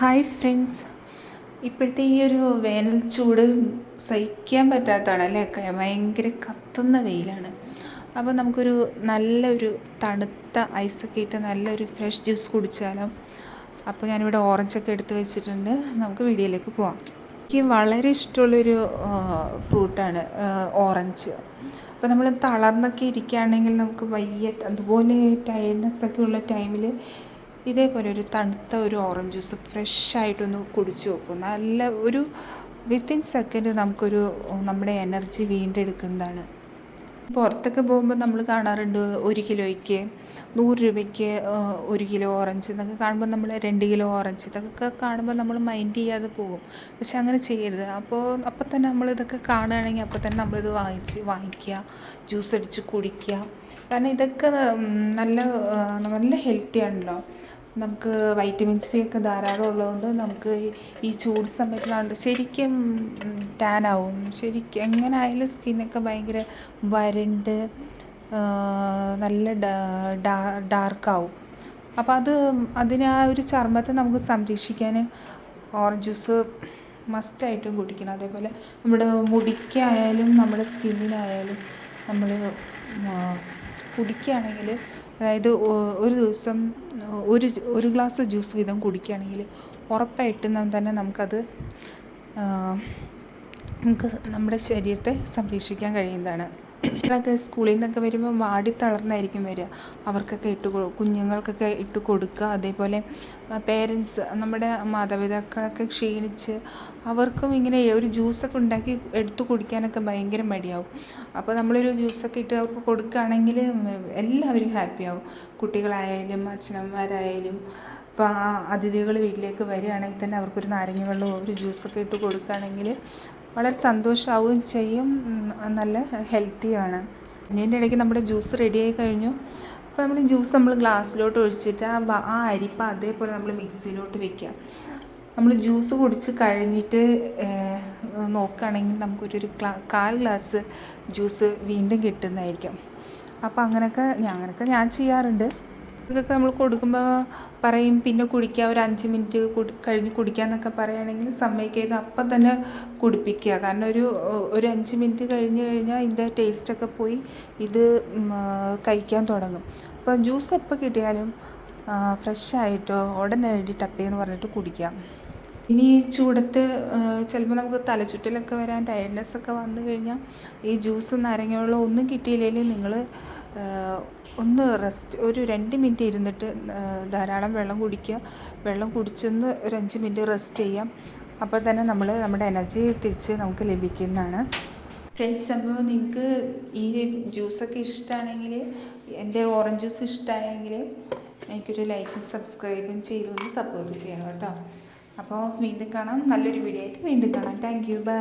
Hi friends. ഇപ്പോഴത്തെ ഈ ഒരു വേനൽ ചൂട് സഹിക്കാൻ പറ്റാത്തതാണ് അല്ലേ ഭയങ്കര കത്തുന്ന വെയിലാണ്. അപ്പോൾ നമുക്കൊരു നല്ലൊരു തണുത്ത ഐസൊക്കെ ഇട്ട് നല്ലൊരു ഫ്രഷ് ജ്യൂസ് കുടിച്ചാലോ? അപ്പോൾ ഞാനിവിടെ ഓറഞ്ചൊക്കെ എടുത്ത് വെച്ചിട്ടുണ്ട്. നമുക്ക് വീഡിയോയിലേക്ക് പോവാം. എനിക്ക് വളരെ ഇഷ്ടമുള്ളൊരു ഫ്രൂട്ടാണ് ഓറഞ്ച് അപ്പോൾ നമ്മൾ തളർന്നൊക്കെ ഇരിക്കുകയാണെങ്കിൽ നമുക്ക് വയ്യ അതുപോലെ ടയർഡ്നെസ് ഒക്കെ ഉള്ള ടൈമിൽ ഇതേപോലെ ഒരു തണുത്ത ഒരു ഓറഞ്ച് ജ്യൂസ് ഫ്രഷ് ആയിട്ടൊന്ന് കുടിച്ചു നോക്കും. നല്ല ഒരു വിത്തിൻ സെക്കൻഡ് നമുക്കൊരു നമ്മുടെ എനർജി വീണ്ടെടുക്കുന്നതാണ്. പുറത്തൊക്കെ പോകുമ്പോൾ നമ്മൾ കാണാറുണ്ട് ഒരു കിലോയ്ക്ക് നൂറ് രൂപയ്ക്ക് ഒരു കിലോ ഓറഞ്ച് എന്നൊക്കെ കാണുമ്പോൾ നമ്മൾ രണ്ട് കിലോ ഓറഞ്ച് ഇതൊക്കെ കാണുമ്പോൾ നമ്മൾ മൈൻഡ് ചെയ്യാതെ പോകും. പക്ഷെ അങ്ങനെ ചെയ്യരുത്. അപ്പോൾ അപ്പം തന്നെ നമ്മൾ ഇതൊക്കെ കാണുകയാണെങ്കിൽ അപ്പോൾ തന്നെ നമ്മളിത് വാങ്ങിച്ച് വാങ്ങിക്കുക ജ്യൂസ് അടിച്ച് കുടിക്കുക. കാരണം ഇതൊക്കെ നല്ല നല്ല ഹെൽത്തി ആണല്ലോ. നമുക്ക് വൈറ്റമിൻ സി ഒക്കെ ധാരാളം ഉള്ളതുകൊണ്ട് നമുക്ക് ഈ- ചൂട് സമയത്തിലാണ്ട് ശരിക്കും ടാൻ ആവും. ശരിക്കും എങ്ങനെ ആയാലും സ്കിന്നൊക്കെ ഭയങ്കര വരണ്ട് നല്ല ഡാർക്കാവും. അപ്പോൾ അത് അതിന് ആ ഒരു ചർമ്മത്തെ നമുക്ക് സംരക്ഷിക്കാൻ ഓറഞ്ച് ജ്യൂസ് മസ്റ്റായിട്ടും കുടിക്കണം. അതേപോലെ നമ്മുടെ മുടിക്കായാലും നമ്മുടെ സ്കിന്നിനായാലും നമ്മൾ കുടിക്കുകയാണെങ്കിൽ അതായത് ഒരു ദിവസം ഒരു ഒരു ഗ്ലാസ് ജ്യൂസ് വീതം കുടിക്കുകയാണെങ്കിൽ ഉറപ്പായിട്ടും തന്നെ നമുക്കത് നമുക്ക് നമ്മുടെ ശരീരത്തെ സംരക്ഷിക്കാൻ കഴിയുന്നതാണ്. കുട്ടികളൊക്കെ സ്കൂളിൽ നിന്നൊക്കെ വരുമ്പോൾ വാടി തളർന്നായിരിക്കും വരിക. അവർക്കൊക്കെ ഇട്ട് കുഞ്ഞുങ്ങൾക്കൊക്കെ ഇട്ട് കൊടുക്കുക. അതേപോലെ പേരൻസ് നമ്മുടെ മാതാപിതാക്കളൊക്കെ ക്ഷീണിച്ച് അവർക്കും ഇങ്ങനെ ഒരു ജ്യൂസൊക്കെ ഉണ്ടാക്കി എടുത്തു കുടിക്കാനൊക്കെ ഭയങ്കര മടിയാവും. അപ്പോൾ നമ്മളൊരു ജ്യൂസൊക്കെ ഇട്ട് അവർക്ക് കൊടുക്കുകയാണെങ്കിൽ എല്ലാവരും ഹാപ്പിയാവും കുട്ടികളായാലും അച്ഛനമ്മമാരായാലും ഇപ്പോൾ ആ അതിഥികൾ വീട്ടിലേക്ക് വരികയാണെങ്കിൽ തന്നെ അവർക്കൊരു നാരങ്ങ വെള്ളമോ ഒരു ജ്യൂസൊക്കെ ഇട്ട് കൊടുക്കുകയാണെങ്കിൽ വളരെ സന്തോഷമാവുകയും ചെയ്യും. നല്ല ഹെൽത്തിയാണ്. അതിന്റെ ഇടയ്ക്ക് നമ്മുടെ ജ്യൂസ് റെഡിയായി കഴിഞ്ഞു. അപ്പോൾ നമ്മൾ ജ്യൂസ് നമ്മൾ ഗ്ലാസ്സിലോട്ട് ഒഴിച്ചിട്ട് ആ ആ അരിപ്പ അതേപോലെ നമ്മൾ മിക്സിയിലോട്ട് വെക്കുക. നമ്മൾ ജ്യൂസ് കുടിച്ച് കഴിഞ്ഞിട്ട് നോക്കുകയാണെങ്കിൽ നമുക്കൊരു ഗ്ലാ കാൽ ഗ്ലാസ് ജ്യൂസ് വീണ്ടും കിട്ടുന്നതായിരിക്കും. അപ്പോൾ അങ്ങനെയൊക്കെ ഞാൻ അങ്ങനെയൊക്കെ ഞാൻ ചെയ്യാറുണ്ട്. ഇതൊക്കെ നമ്മൾ കൊടുക്കുമ്പോൾ പറയും പിന്നെ കുടിക്കുക ഒരു അഞ്ച് മിനിറ്റ് കുടി കഴിഞ്ഞ് കുടിക്കാമെന്നൊക്കെ പറയുകയാണെങ്കിൽ സമ്മതിക്കരുത്. അപ്പം തന്നെ കുടിപ്പിക്കുക. കാരണം ഒരു ഒരു അഞ്ച് മിനിറ്റ് കഴിഞ്ഞ് കഴിഞ്ഞാൽ ഇതിന്റെ ടേസ്റ്റൊക്കെ പോയി ഇത് കഴിക്കാൻ തുടങ്ങും. അപ്പോൾ ജ്യൂസ് എപ്പോൾ കിട്ടിയാലും ഫ്രഷ് ആയിട്ടോ ഉടനെ വേണ്ടി ടപ്പേന്ന് പറഞ്ഞിട്ട് കുടിക്കാം ഇനി ഈ ചൂടത്ത് ചിലപ്പോൾ നമുക്ക് തലചുറ്റലൊക്കെ വരാൻ ടയർഡ്നെസ് ഒക്കെ വന്നു കഴിഞ്ഞാൽ ഈ ജ്യൂസ് നാരങ്ങ വെള്ളം ഒന്നും കിട്ടിയില്ലെങ്കിൽ നിങ്ങൾ ഒന്ന് റെസ്റ്റ് ഒരു രണ്ട് മിനിറ്റ് ഇരുന്നിട്ട് ധാരാളം വെള്ളം കുടിക്കുക. വെള്ളം കുടിച്ചൊന്ന് ഒരു അഞ്ച് മിനിറ്റ് റെസ്റ്റ് ചെയ്യാം. അപ്പോൾ തന്നെ നമ്മൾ നമ്മുടെ എനർജി തിരിച്ച് നമുക്ക് ലഭിക്കുന്നതാണ്. ഫ്രണ്ട്സ് അപ്പോൾ നിങ്ങൾക്ക് ഈ ജ്യൂസൊക്കെ ഇഷ്ടമാണെങ്കിൽ എന്റെ ഓറഞ്ച് ജ്യൂസ് ഇഷ്ടമായെങ്കിൽ എനിക്കൊരു ലൈക്കും സബ്സ്ക്രൈബും ചെയ്തൊന്ന് സപ്പോർട്ട് ചെയ്യണം കേട്ടോ. അപ്പോൾ വീണ്ടും കാണാം. നല്ലൊരു വീഡിയോ ആയിട്ട് വീണ്ടും കാണാം. Thank you by